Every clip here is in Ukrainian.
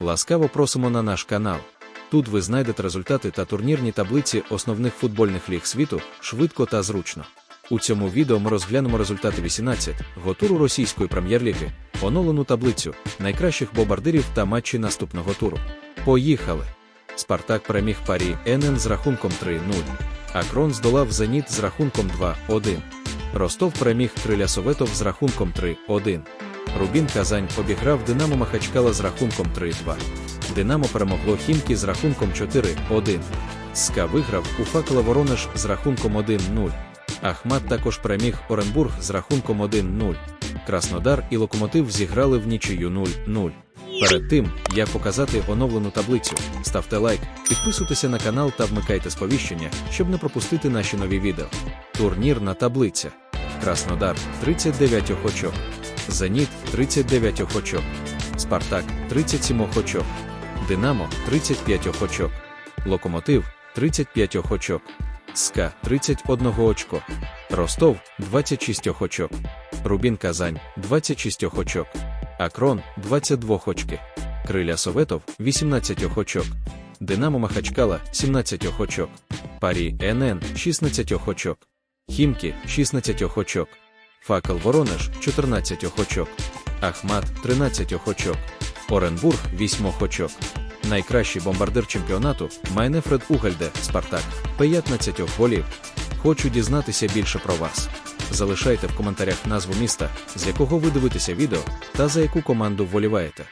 Ласкаво просимо на наш канал. Тут ви знайдете результати та турнірні таблиці основних футбольних ліг світу швидко та зручно. У цьому відео ми розглянемо результати 18 го туру російської прем'єр-ліги, оновлену таблицю найкращих бомбардирів та матчі наступного туру. Поїхали! Спартак переміг парі НН з рахунком 3-0. Акрон здолав Зеніт з рахунком 2-1. Ростов переміг Криля Советов з рахунком 3-1. Рубін Казань обіграв Динамо Махачкала з рахунком 3-2. Динамо перемогло Хімкі з рахунком 4-1. СКА виграв у Факела Воронеж з рахунком 1-0. Ахмат також переміг Оренбург з рахунком 1-0. Краснодар і Локомотив зіграли в нічию 0-0. Перед тим, як показати оновлену таблицю, ставте лайк, підписуйтеся на канал та вмикайте сповіщення, щоб не пропустити наші нові відео. Турнірна таблиця. Краснодар 39 очок. Зеніт 39 очок. Спартак 37 очок. Динамо 35 очок. Локомотив 35 очок. СКА 31 очко. Ростов 26 очок. Рубін Казань 26 очок. Акрон 22 очки. Криля Советов 18 очок. Динамо Махачкала 17 очок. Парі НН 16 очок. Хімкі 16 очок. Факел Воронеж 14 очок. Ахмат 13 очок. Оренбург 8 очок. Найкращий бомбардир чемпіонату Майнефред Угальде Спартак 15 голів. Хочу дізнатися більше про вас. Залишайте в коментарях назву міста, з якого ви дивитеся відео, та за яку команду вболіваєте.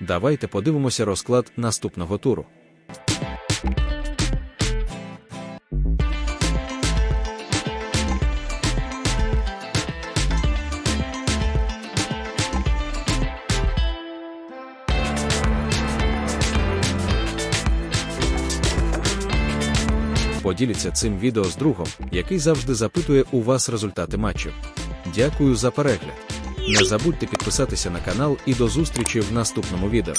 Давайте подивимося розклад наступного туру. Поділіться цим відео з другом, який завжди запитує у вас результати матчів. Дякую за перегляд. Не забудьте підписатися на канал і до зустрічі в наступному відео.